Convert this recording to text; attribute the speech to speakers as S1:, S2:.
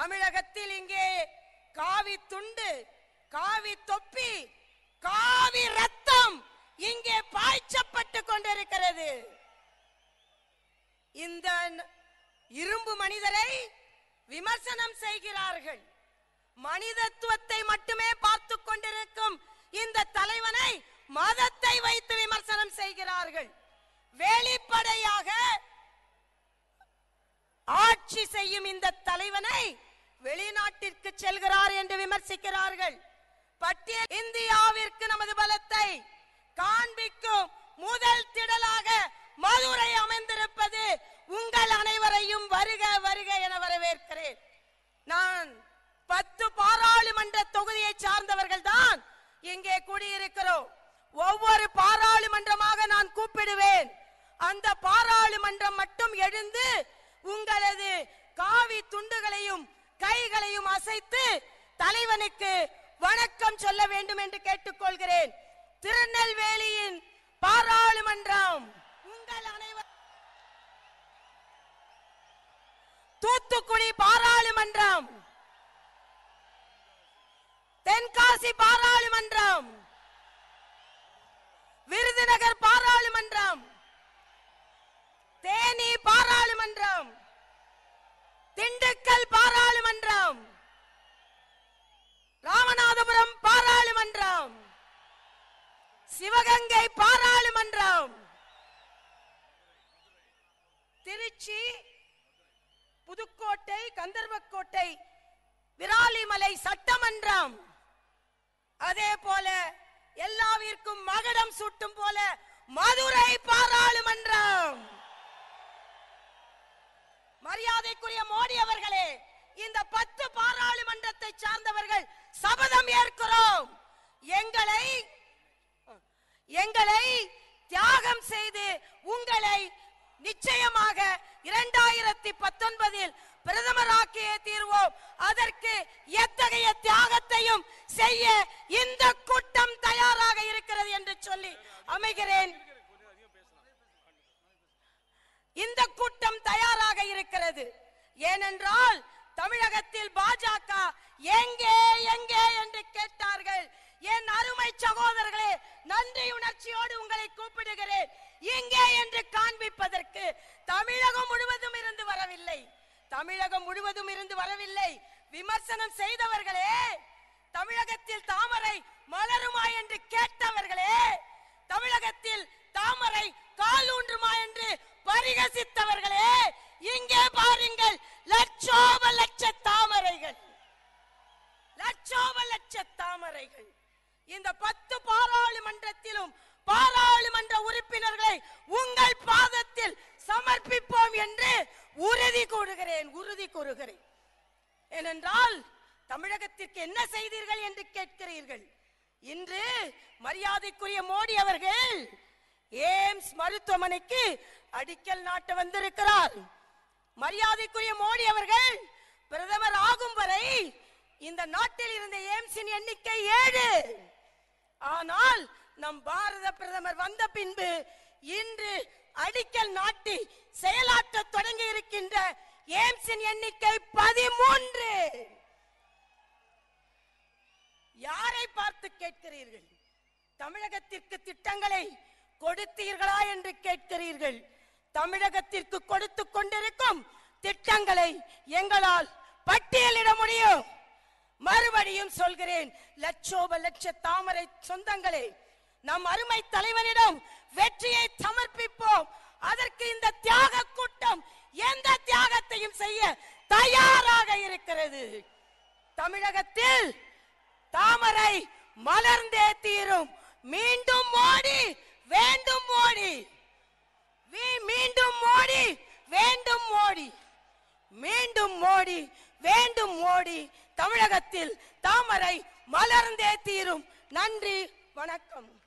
S1: தமிழகத்தில் இங்கே காவி துண்டு காவி தொப்பி காவி ரத்தம் இங்கே பாய்ச்சப்பட்டு கொண்டிருக்கிறது. இந்த இரும்பு மனிதரை விமர்சனம் செய்கிறார்கள். மனிதத்துவத்தை மட்டுமே பார்த்து கொண்டிருக்கும் இந்த தலைவனை மதத்தை வைத்து விமர்சனம் செய்கிறார்கள். வெளிப்படையாக ஆட்சி செய்யும் இந்த தலைவனை வெளிநாட்டிற்கு செல்கிறார் என்று விமர்சிக்கிறார்கள். பட்டியல் இந்தியாவிற்கு நமது பலத்தை காண்பிக்கும் முதல் திடலாக மதுரை அமைந்திருப்பது உங்கள் அனைவரையும் வருக வருக என வரவேற்கிறேன். நான் பத்து பாராளுமன்ற தொகுதியை சார்ந்தவர்கள் தான் இங்கே கூடியிருக்கிறோம். ஒவ்வொரு பாராளுமன்றமாக நான் கூப்பிடுவேன். அந்த பாராளுமன்றம் மட்டும் எழுந்து உங்களது காவி துண்டுகளையும் கைகளையும் அசைத்து தலைவனுக்கு வணக்கம் சொல்ல வேண்டும் என்று கேட்டுக்கொள்கிறேன். திருநெல்வேலியின் பாராளுமன்றம் உங்கள் அனைவர் தூத்துக்குடி பாராளுமன்றம் தென்காசி பாராளுமன்றம் விருதுநகர் பாராளுமன்றம் தேனி பாராளுமன்றம் திண்டுக்கல் பாராளுமன்றம் ராமநாதபுரம் பாராளுமன்றம் சிவகங்கை பாராளுமன்றம். திருச்சி புதுக்கோட்டை கந்தர்வக்கோட்டை விராலிமலை சட்டமன்றம். அதே போல எல்லாவிற்கும் மகடம் சூட்டும் போல மதுரை பாராளுமன்றம். மரியாதைக்குரிய மோடி அவர்களே இந்த பத்து பாராளு நிச்சயமாக இரண்டாயிரத்தி பத்தொன்பதில் பிரதமராக்கியே தீர்வோம். அதற்கு எத்தகைய தியாகத்தையும் செய்ய இந்த கூட்டம் தயாராக இருக்கிறது என்று சொல்லி அமைகிறேன். இந்த கூட்டம் தயாராக இருக்கிறது. ஏனென்றால் தமிழகத்தில் பாஜக எங்கே எங்கே என்று கேட்டார்கள். என் அருமை சகோதரர்களே நன்றி உணர்ச்சியோடு உங்களை கூப்பிடுகிறேன். எங்கே என்று காண்பிப்பதற்கு தமிழகம் முழுவதும் இருந்து வரவில்லை. தமிழகம் முழுவதும் இருந்து வரவில்லை. விமர்சனம் செய்தவர்களே தமிழகத்தில் தாமரை மலருமா என்று கேட்டவர்களே தமிழகத்தில் தாமரை கால் ஊன்றுமா என்று பரிகசித்தவர்களே இங்கே பாருங்கள் லட்சோப லட்ச தாமரைகள். லட்சோப லட்ச தாமரைகள். இந்த பத்து பாராளுமன்றத்திலும் பாராளுமன்ற உறுப்பினர்களை உங்கள் பாதத்தில் சமர்ப்பிப்போம் என்று உறுதி கூறுகிறேன் உறுதி கூறுகிறேன். ஏனென்றால் தமிழகத்திற்கு என்ன செய்தீர்கள் என்று கேட்கிறீர்கள்? இன்று மரியாதைக்குரிய மோடி அவர்கள் ஏம்ஸ் மருத்துவமனைக்கு அடிக்கல் நாட்ட வந்திருக்கிறார். மரியாதைக்குரிய மோடி அவர்கள் பிரதமர் ஆகும் வரை இந்த நாட்டில் இருந்த எய்ம்ஸின் எண்ணிக்கை ஏழு. ஆனால் நம் பாரத பிரதமர் வந்த பின்பு இன்று அடிக்கல் நாட்டி செயலாற்ற தொடங்கி இருக்கின்ற எய்ம்ஸின் எண்ணிக்கை பதிமூன்று. யாரை பார்த்து கேட்கிறீர்கள்? தமிழகத்திற்கு திட்டங்களை கொடுத்தீர்களா என்று கேட்கிறீர்கள். தமிழகத்திற்கு கொடுத்து கொண்டிருக்கும் திட்டங்களை எங்களால் பட்டியலிட முடியும். மறுபடியும் சொல்கிறேன் லட்சோப லட்ச தாமரை சொந்தங்களே நம் அருமை தலைவனிடம் வெற்றியை சமர்ப்பிப்போம். அதற்கு இந்த தியாக கூட்டம் எந்த தியாகத்தையும் செய்ய தயாராக இருக்கிறது. தமிழகத்தில் தாமரை மலர்ந்தே தீரும். மீண்டும் மோடி வேண்டும் மோடி வீ- மீண்டும் மோடி வேண்டும் மோடி மீண்டும் மோடி வேண்டும் மோடி தமிழகத்தில் தாமரை மலர்ந்தே தீரும். நன்றி வணக்கம்.